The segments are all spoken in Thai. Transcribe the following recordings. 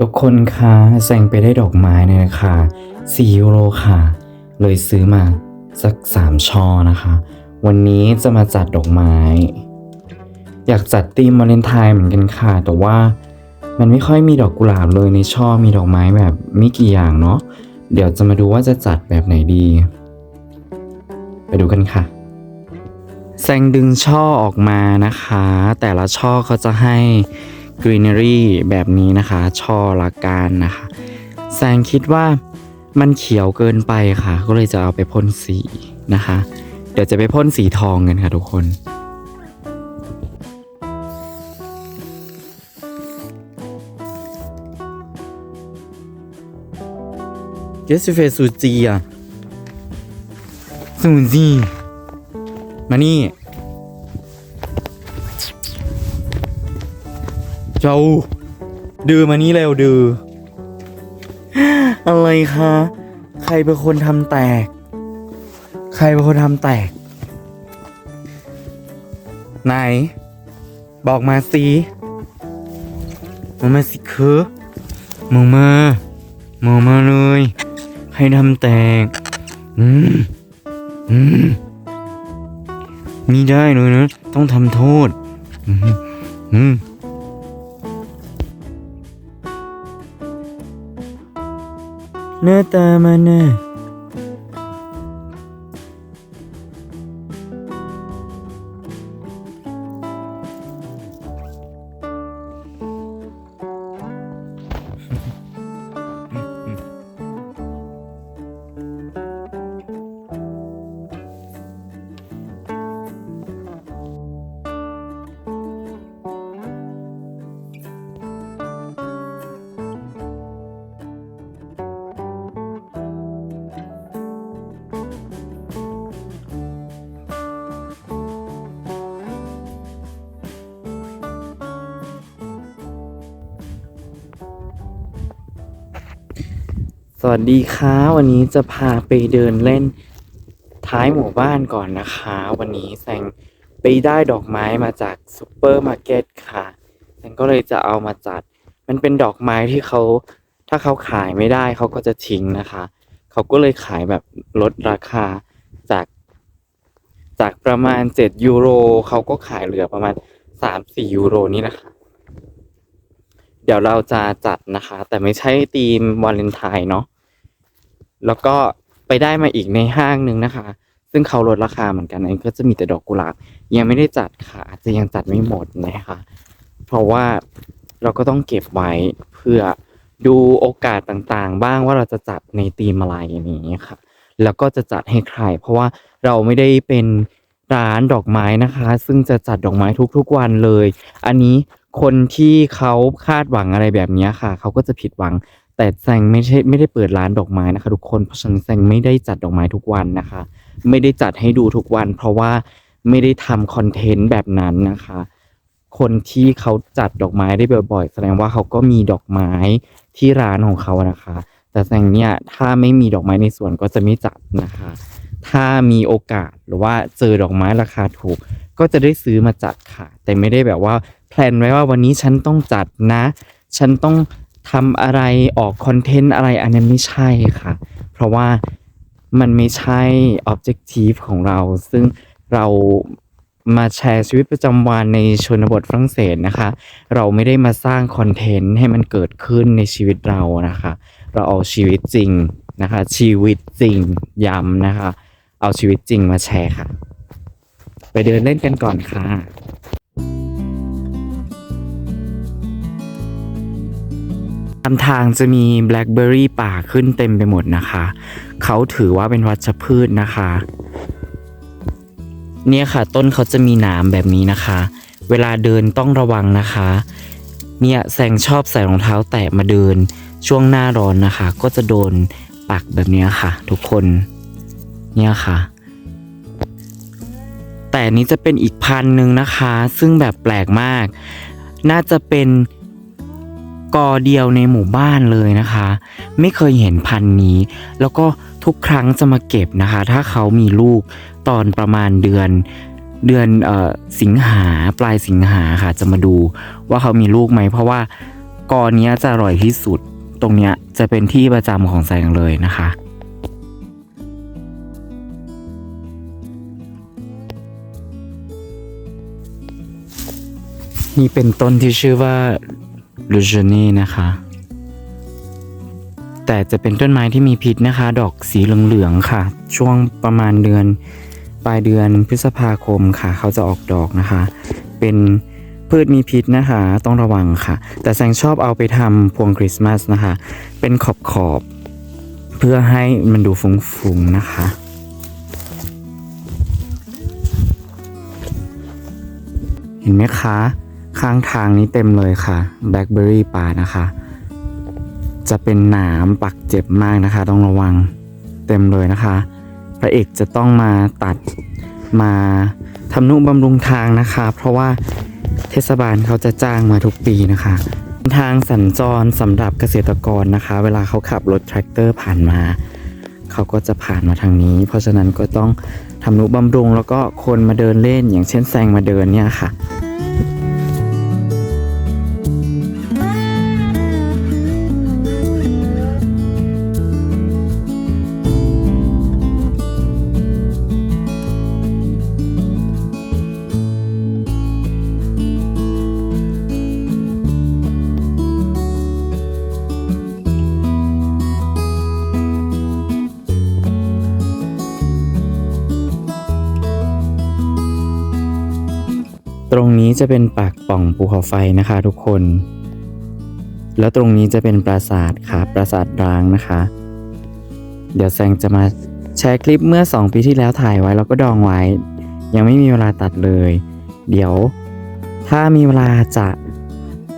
ทุกคนคะแซงไปได้ดอกไม้ในราคา4ยูโรค่ะ เลยซื้อมาสัก 3ช่อนะคะ วันนี้จะมาจัดดอกไม้ อยากจัดธีมวาเลนไทน์เหมือนกันค่ะ แต่ว่ามันไม่ค่อยมีดอกกุหลาบเลยในช่อมีดอกไม้แบบไม่กี่อย่างเนาะเดี๋ยวจะมาดูว่าจะจัดแบบไหนดี ไปดูกันค่ะแซงดึงช่อออกมานะคะ แต่ละช่อเขาจะให้ greenery แบบนี้นะคะช่อละการนะคะแซงคิดว่ามันเขียวเกินไปค่ะ ก็เลยจะเอาไปพ่นสีนะคะ เดี๋ยวจะไปพ่นสีทองกันค่ะทุกคน Qu'est-ce que tu fais ซูจีอะซูจีมานี่ เจ้า ดือมานี่เร็วดือ อะไรคะ ใครเป็นคนทำแตก ใครเป็นคนทำแตก ไหน บอกมาสิมามาสิคือมองมามองมาเลย ใครทำแตก อืม อืมนี่ได้เลยนะ ต้องทำโทษ อืม อืม ห วัสดีค่ะวันนี้จะพาไปเดินเล่นท้ายหมู่บ้านก่อนนะคะ วันนี้แซงไปได้ดอกไม้มาจากซูเปอร์มาร์เก็ตค่ะแซงก็เลยจะเอามาจัด มันเป็นดอกไม้ที่เขาถ้าเขาขายไม่ได้เขาก็จะทิ้งนะคะ เขาก็เลยขายแบบลดราคาจาก จากประมาณ7ยูโรเขาก็ขายเหลือประมาณ3-4ยูโรนี่แหละคะเดี๋ยวเราจะจัดนะคะ แต่ไม่ใช่ธีมวาเลนไทน์เนาะ แล้วก็ไปได้มาอีกในห้างหนึ่งนะคะ ซึ่งเขาลดราคาเหมือนกันอันก็จะมีแต่ดอกกุหลาบยังไม่ได้จัดค่ะอาจจะยังจัดไม่หมดนะคะ เพราะว่าเราก็ต้องเก็บไว้เพื่อดูโอกาสต่างๆ บ้างว่าเราจะจัดในธีมอะไรอย่างนี้ค่ะ แล้วก็จะจัดให้ใคร เพราะว่าเราไม่ได้เป็นร้านดอกไม้นะคะ ซึ่งจะจัดดอกไม้ทุกๆวันเลย อันนี้คนที่เขาคาดหวังอะไรแบบนี้ค่ะ เขาก็จะผิดหวัง แต่แซงไม่ใช่ไม่ได้เปิดร้านดอกไม้นะคะ ทุกคนเพราะฉะนั้นแซงไม่ได้จัดดอกไม้ทุกวันนะคะ ไม่ได้จัดให้ดูทุกวัน เพราะว่าไม่ได้ทำคอนเทนต์แบบนั้นนะคะ คนที่เขาจัดดอกไม้ได้บ่อยๆ แสดงว่าเขาก็มีดอกไม้ที่ร้านของเขานะคะ แต่แซงเนี่ยถ้าไม่มีดอกไม้ในสวนก็จะไม่จัดนะคะ ถ้ามีโอกาสหรือว่าเจอดอกไม้ราคาถูก ก็จะได้ซื้อมาจัดค่ะ แต่ไม่ได้แบบว่าแพลนไว้ว่าวันนี้ฉันต้องจัดนะ ฉันต้อง ทำอะไรออกคอนเทนต์อะไรอันนั้นไม่ใช่ค่ะ เพราะว่ามันไม่ใช่ objective ของเรา ซึ่งเรามาแชร์ชีวิตประจำวันในชนบทฝรั่งเศสนะคะ เราไม่ได้มาสร้างคอนเทนต์ให้มันเกิดขึ้นในชีวิตเรานะคะ เราเอาชีวิตจริงนะคะ ชีวิตจริงย้ำนะคะ เอาชีวิตจริงมาแชร์ค่ะ ไปเดินเล่นกันก่อนค่ะ ตามทางจะมีแบล็คเบอรี่ป่าขึ้นเต็มไปหมดนะคะ เขาถือว่าเป็นวัชพืชนะคะ เนี่ยค่ะต้นเขาจะมีหนามแบบนี้นะคะ เวลาเดินต้องระวังนะคะ เนี่ยแซงชอบใส่รองเท้าแตะมาเดิน ช่วงหน้าร้อนนะคะ ก็จะโดนปักแบบนี้ค่ะ ทุกคน เนี่ยค่ะ แต่นี้จะเป็นอีกพันหนึ่งนะคะ ซึ่งแบบแปลกมาก น่าจะเป็น กอเดียวในหมู่บ้านเลยนะคะ ไม่เคยเห็นพันธุ์นี้ แล้วก็ทุกครั้งจะมาเก็บนะคะ ถ้าเขามีลูกตอนประมาณเดือนเดือนออสิงหาปลายสิงหาค่ะ จะมาดูว่าเขามีลูกไหม เพราะว่ากอเนี้ยจะอร่อยที่สุด ตรงเนี้ยจะเป็นที่ประจำของแสงเลยนะคะนี่เป็นต้นที่ชื่อว่า ลูเจนี่นะคะ แต่จะเป็นต้นไม้ที่มีพิษนะคะ ดอกสีเหลืองๆค่ะ ช่วงประมาณเดือนปลายเดือนพฤษภาคมค่ะ เขาจะออกดอกนะคะ เป็นพืชมีพิษนะคะ ต้องระวังค่ะ แต่แซงชอบเอาไปทำพวงคริสต์มาสนะคะ เป็นขอบขอบๆเพื่อให้มันดูฟุ้งๆนะคะ เห็นไหมคะ ข้างทางนี้เต็มเลยค่ะแบล็คเบอรี่ป่านะคะ จะเป็นหนามปักเจ็บมากนะคะ ต้องระวังเต็มเลยนะคะ พระเอกจะต้องมาตัดมาทำนุบำรุงทางนะคะ เพราะว่าเทศบาลเขาจะจ้างมาทุกปีนะคะ ทางสัญจรสำหรับเกษตรกรนะคะ เวลาเขาขับรถแทรกเตอร์ผ่านมาเขาก็จะผ่านมาทางนี้ เพราะฉะนั้นก็ต้องทำนุบำรุงแล้วก็คนมาเดินเล่นอย่างเช่นแซงมาเดินเนี่ยค่ะ ตรงนี้จะเป็นปากป่องภูเขาไฟนะคะทุกคน แล้วตรงนี้จะเป็นปราสาทค่ะ ปราสาทร้างนะคะ เดี๋ยวแซงจะมาแชร์คลิปเมื่อ 2 ปีที่แล้วถ่ายไว้แล้วก็ดองไว้ ยังไม่มีเวลาตัดเลย เดี๋ยว ถ้ามีเวลาจะ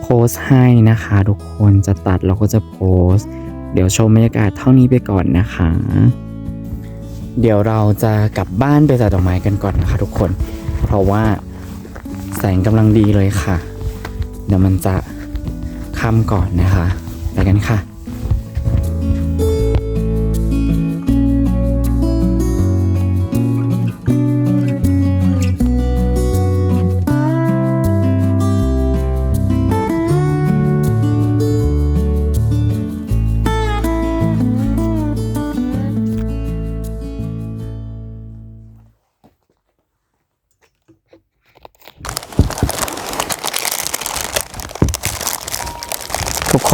โพสต์ให้นะคะทุกคนจะตัดเราก็จะโพสต์เดี๋ยวชมบรรยากาศเท่านี้ไปก่อนนะคะ เดี๋ยวเราจะกลับบ้านไปจัดดอกไม้กันก่อนนะคะทุกคน เพราะว่า แสงกำลังดีเลยค่ะ เดี๋ยวมันจะค่ำก่อนนะคะ ไปกันค่ะ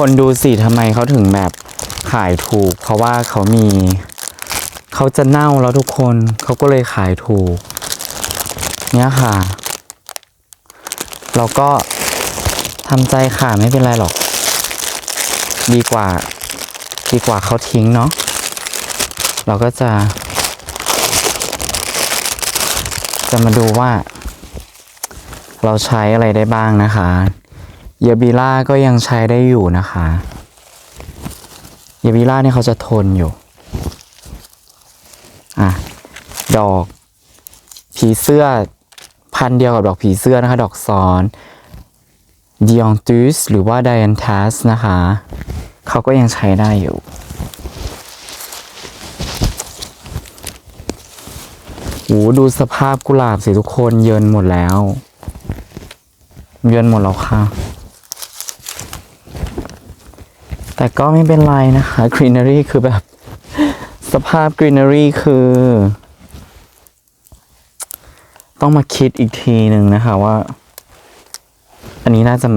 คนดูสิทำไมเขาถึงแบบขายถูก เพราะว่าเขามี เขาจะเน่าแล้วทุกคนเขาก็เลยขายถูก เนี่ยค่ะ เราก็ทำใจค่ะไม่เป็นไรหรอก ดีกว่า ดีกว่าเขาทิ้งเนาะเราก็จะ จะมาดูว่า เราใช้อะไรได้บ้างนะคะ เยบิล่าก็ยังใช้ได้อยู่นะคะเยบิล่าเนี่ยเขาจะทนอยู่ อะ ดอก ผีเสื้อพันเดียวกับดอกผีเสื้อนะคะ ดอกซ้อนดิองตูสหรือว่าได a อนทัสนะคะ เขาก็ยังใช้ได้อยู่โหดูสภาพกุหลาบสิทุกคนเยินหมดแล้ว เยินหมดแล้วค่ะ แต่ก็ไม่เป็นไรนะคะกรีน e รีคือแบบ สภาพกรีน e รีคือ ต้องมาคิดอีกทีหนึ่งนะคะว่า อันนี้น่าจะ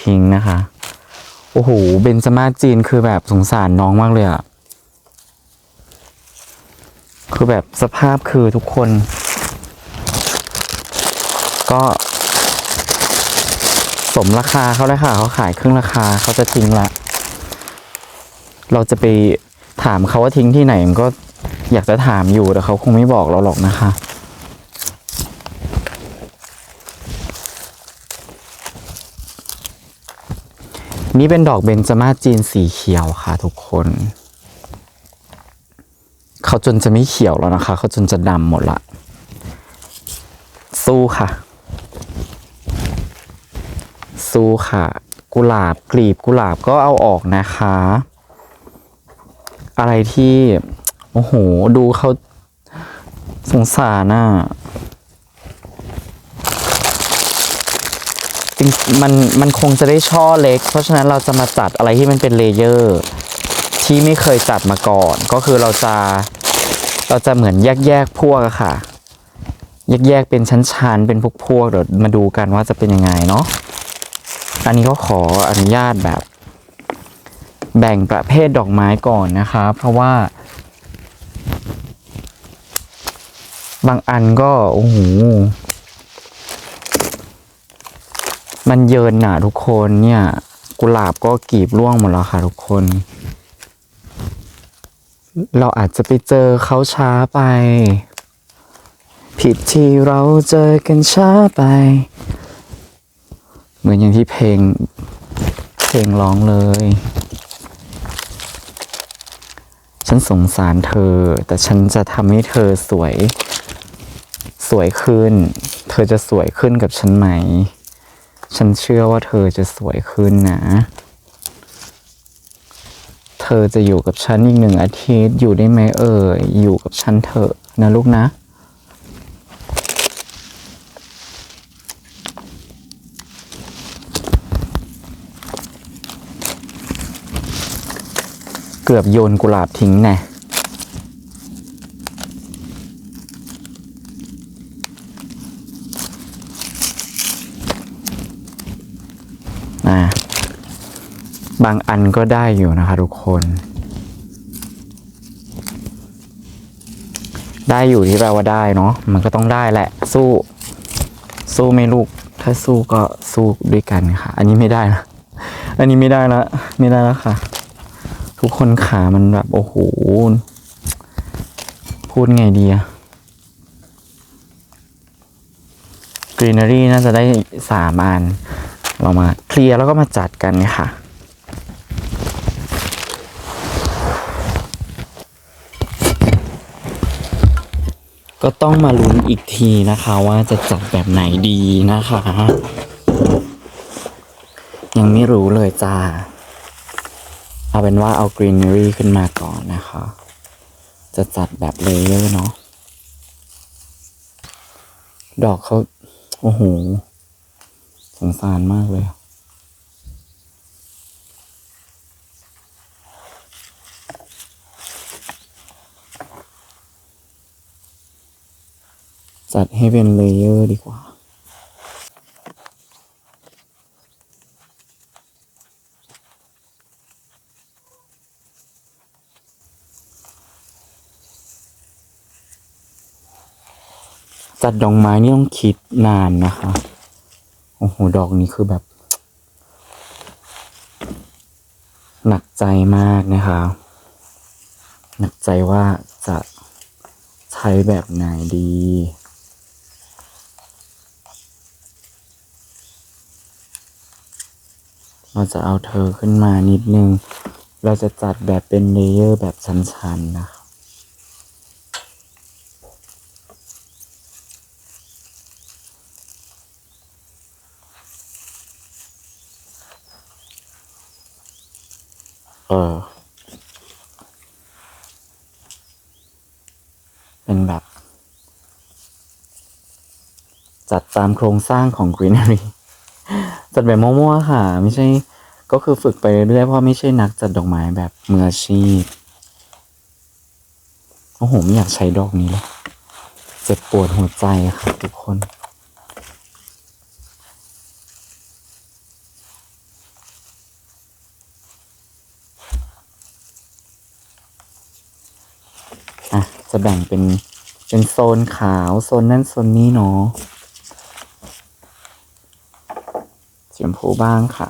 ทิ้งนะคะ โอ้โห เบนจามาจีนคือแบบสงสารน้องมากเลยอะคือแบบสภาพคือทุกคน ก็สมราคาเขาเลยค่ะ เขาขายครึ่งราคาเขาจะทิ้งละ เราจะไปถามเขาว่าทิ้งที่ไหนมันก็อยากจะถามอยู่แต่เขาคงไม่บอกเราหรอกนะคะ นี่เป็นดอกเบญจมาศจีนสีเขียวค่ะทุกคน เขาจนจะไม่เขียวแล้วนะคะ เขาจนจะดำหมดละ สู้ค่ะ สู้ค่ะ กุหลาบกลีบกุหลาบก็เอาออกนะคะ อะไรที่ โอ้โห ดูเขาสงสารน่ะจริงมันมันคงจะได้ช่อเล็ก เพราะฉะนั้นเราจะมาจัดอะไรที่มันเป็นเลเยอร์ที่ไม่เคยจัดมาก่อน ก็คือเราจะเราจะเหมือนแยกแยกพวกอะค่ะ แยกแยกเป็นชั้นๆเป็นพวกพวกเดี๋ยวมาดูกันว่าจะเป็นยังไงเนาะอันนี้ก็ขออนุญาตแบบ แบ่งประเภทดอกไม้ก่อนนะคะเพราะว่า บางอันก็ โอ้โห มันเยินหนาทุกคนเนี่ย กุหลาบก็กีบร่วงหมดแล้วค่ะทุกคน เราอาจจะไปเจอเขาช้าไป ผิดที่เราเจอกันช้าไป เหมือนอย่างที่เพลงเพลงร้องเลย ฉันสงสารเธอ แต่ฉันจะทำให้เธอสวย สวยขึ้น เธอจะสวยขึ้นกับฉันไหม ฉันเชื่อว่าเธอจะสวยขึ้นนะ เธอจะอยู่กับฉันอีกหนึ่งอาทิตย์ อยู่ได้ไหมเอ่ย อยู่กับฉันเถอะนะลูกนะ กือบโยนกุหลาบทิ้งแน่อ่าบางอันก็ได้อยู่นะคะทุกคน ได้อยู่ที่แปลว่าได้เนาะมันก็ต้องได้แหละ สู้ สู้ไม่ลูก ถ้าสู้ก็สู้ด้วยกันค่ะ อันนี้ไม่ได้นะอันนี้ไม่ได้ละไม่ได้แล้วค่ะ ทุกคนขามันแบบโอ้โห พูดไงดีอะกรีน e รี่น่าจะได้สามอัน เรามาเคลียร์แล้วก็มาจัดกันค่ะก็ต้องมาลุ้นอีกทีนะคะว่าจะจัดแบบไหนดีนะคะ ยังไม่รู้เลยจ้า เอาเป็นว่าเอากรีน e รี่ขึ้นมาก่อนนะคะ จะจัดแบบเลเยอร์เนาะ ดอกเขาโอ้โห สงสารมากเลย จัดให้เป็นเลเยอร์ดีกว่า จัดดอกไม้นี่ต้องคิดนานนะคะ โอ้โห ดอกนี้คือแบบ หนักใจมากนะคะ หนักใจว่าจะใช้แบบไหนดีเราจะเอาเธอขึ้นมานิดนึง เราจะจัดแบบเป็นเลเยอร์แบบชั้นๆนะคะ ออเป็นแบบ จัดตามโครงสร้างของ Greenery จัดแบบมั่วๆค่ะ ไม่ใช่ก็คือฝึกไปเรื่อยๆเพราะไม่ใช่นักจัดดอกไม้แบบมืออาชีพโอ้โหไม่อยากใช้ดอกนี้เลยเจ็บปวดหัวใจค่ะทุกคน จะแบ่งเป็นเป็นโซนขาวโซนนั่นโซนนี้เนาะสีชมพูบ้างค่ะ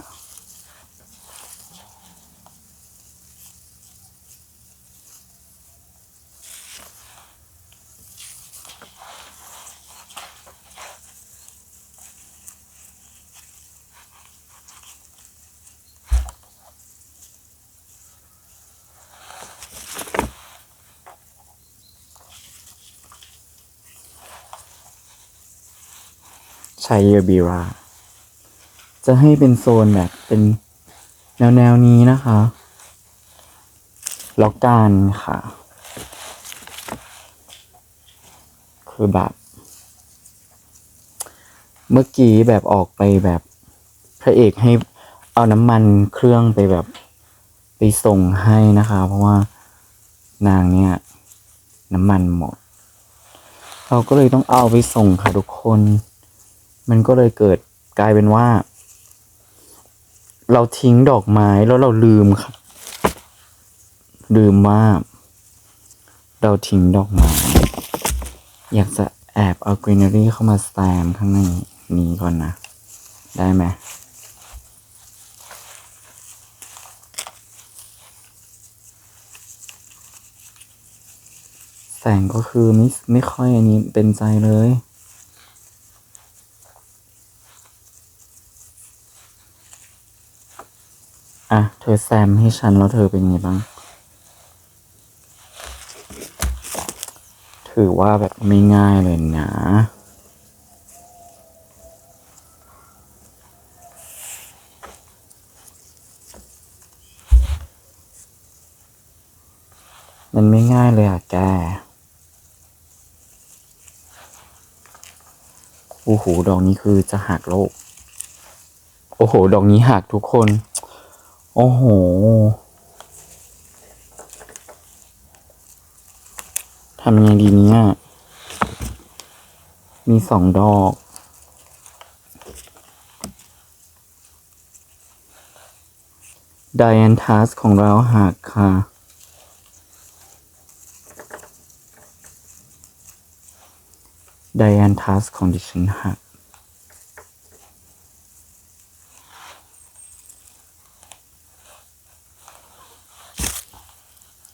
ชัยบีราจะให้เป็นโซนแบบเป็นแนวแนวนี้นะคะแล้วกันค่ะ คือแบบ เมื่อกี้แบบออกไปแบบพระเอกให้เอาน้ำมันเครื่องไปแบบไปส่งให้นะคะ เพราะว่านางเนี่ย น้ำมันหมด เราก็เลยต้องเอาไปส่งค่ะทุกคน มันก็เลยเกิดกลายเป็นว่า เราทิ้งดอกไม้แล้วเราลืมครับ ลืมว่า เราทิ้งดอกไม้ อยากจะแอบเอากรีนเนอรี่เข้ามาแซมข้างในนี้ก่อนนะ ได้ไหมแสงก็คือไม่ไม่ค่อยอันนี้เป็นใจเลย อะเธอแซมให้ฉันแล้วเธอเป็นไงบ้าง ถือว่าแบบไม่ง่ายเลยนะ มันไม่ง่ายเลยอะแกโอ้โห ดอกนี้คือจะหักโลก โอ้โห ดอกนี้หักทุกคน โอ้โห ทำยังไงดีเนี่ย มีสองดอกไดแอนทัสของเราหักค่ะ ไดแอนทัสของดิฉันหัก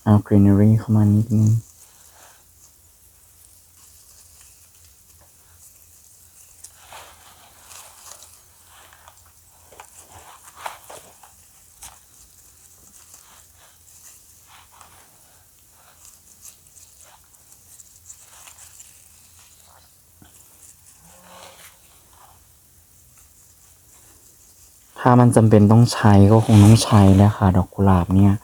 เอากรีนเอรี่เข้ามานิดนึงถ้ามันจำเป็นต้องใช้ก็คงต้องใช้แล้วค่ะดอกกุหลาบเนี่ย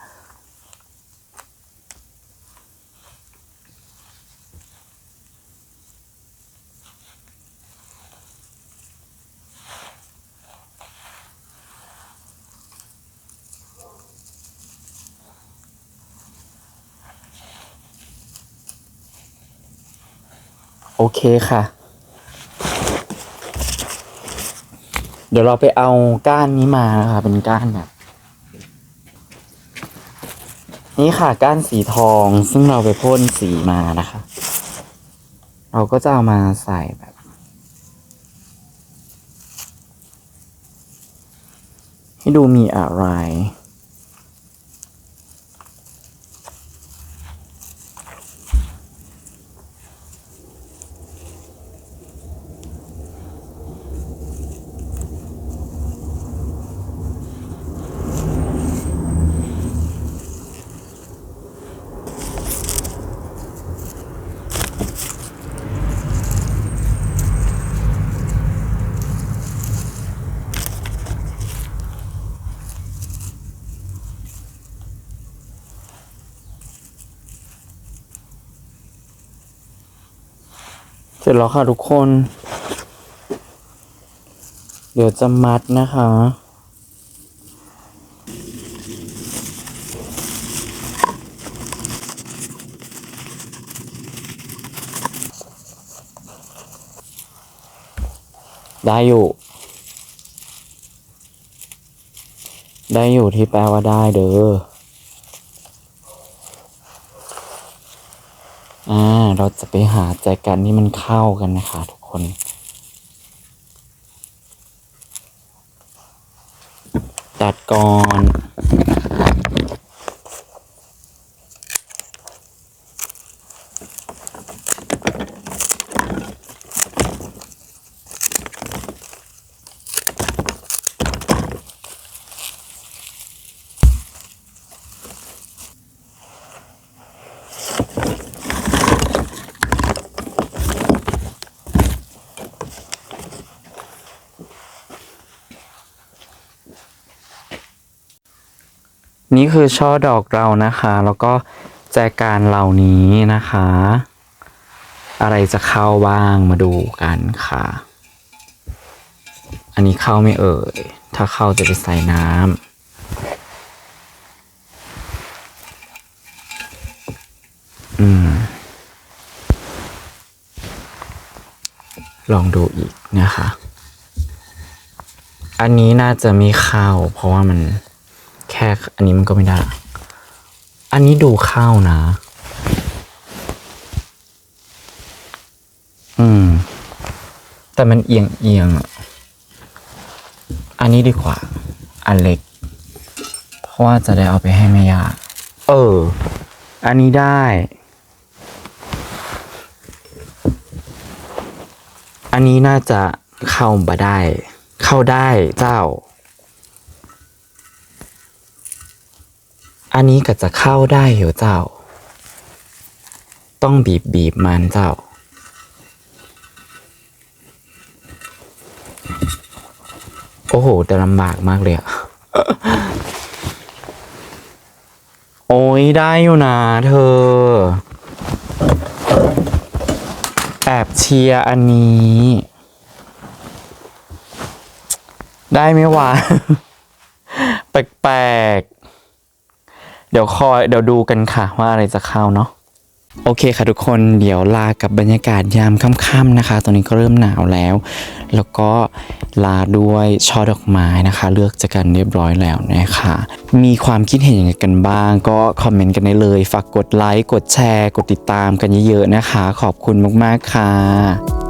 คค่ะ เดี๋ยวเราไปเอาก้านนี้มานะคะเป็นก้านแบบนี่ค่ะก้านสีทองซึ่งเราไปพ่นสีมานะคะ เราก็จะเอามาใส่แบบ ให้ดูมีอะไร ร็จแล้วค่ะทุกคน เดี๋ยวจะมัดนะคะ ได้อยู่ ได้อยู่ที่แปลว่าได้เด้อ อ่า เราจะไปหาใจกันนี่มันเข้ากันนะคะทุกคน ตัดก่อน นี่คือช่อดอกเรานะคะ แล้วก็แจกันเหล่านี้นะคะ อะไรจะเข้าบ้างมาดูกันค่ะ อันนี้เข้าไม่เอ่ย ถ้าเข้าจะไปใส่น้ำอืมลองดูอีกนะคะ อันนี้น่าจะมีเข้าเพราะว่ามัน แค่อันนี้มันก็ไม่ได้ อันนี้ดูเข้านะ อืม แต่มันเอียงเอียงอันนี้ดีกว่า อันเล็ก เพราะว่าจะได้เอาไปให้แม่ยาเออ อันนี้ได้ อันนี้น่าจะเข้าบ่ได้ เข้าได้เจ้า อันนี้ก็จะเข้าได้อยู่เจ้า ต้องบีบบีบมันเจ้า โอ้โหแต่ลำบากมากเลยอะโอ้ยได้อยู่นะเธอ แอบเชียร์อันนี้ ได้ไหมวะ แปลกๆ เดี๋ยวคอยเดี๋ยวดูกันค่ะว่าอะไรจะเข้าเนาะโอเคค่ะทุกคนเดี๋ยวลากับบรรยากาศยามค่ำๆนะคะ ตอนนี้ก็เริ่มหนาวแล้ว แล้วก็ลาด้วยช่อดอกไม้นะคะ เลือกจากกันเรียบร้อยแล้วนะคะ มีความคิดเห็นยังไงกันบ้าง ก็คอมเมนต์กันได้เลย ฝากกดไลค์กดแชร์ กดติดตามกันเยอะๆนะคะ ขอบคุณมากๆค่ะ